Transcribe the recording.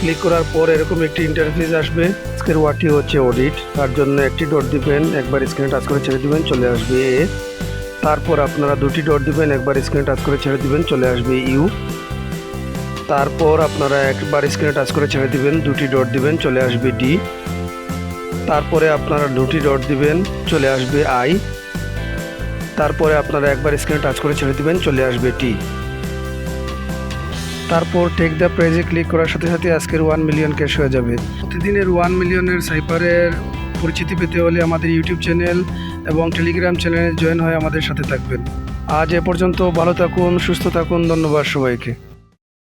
Click করার পর এরকম একটি ইন্টারফেস আসবে। আজকের ওয়ার্ডটি হচ্ছে অডিট তার জন্য একটি ডট দিবেন, একবার স্ক্রিনে টাচ করে ছেড়ে দিবেন, চলে আসবে এ তারপর আপনারা দুটি ডট দিবেন, একবার স্ক্রিনে টাচ করে ছেড়ে দিবেন, চলে আসবে ইউ তারপর আপনারা একবার স্ক্রিনে টাচ করে ছেড়ে দিবেন, দুটি ডট দিবেন, চলে আসবে ডি তারপরে আপনারা দুটি ডট দিবেন, চলে আসবে আই তারপরে আপনারা একবার স্ক্রিনে টাচ করে ছেড়ে দিবেন, চলে আসবে টি তারপর টেক দ্য প্রাইজে ক্লিক করার সাথে সাথে আজকের ওয়ান মিলিয়ন ক্যাশ হয়ে যাবে। প্রতিদিনের ওয়ান মিলিয়নের সাইপারের পরিচিতি পেতে হলে আমাদের ইউটিউব চ্যানেল এবং টেলিগ্রাম চ্যানেলে জয়েন হয়ে আমাদের সাথে থাকবেন। আজ এ পর্যন্ত ভালো থাকুন, সুস্থ থাকুন, ধন্যবাদ সবাইকে।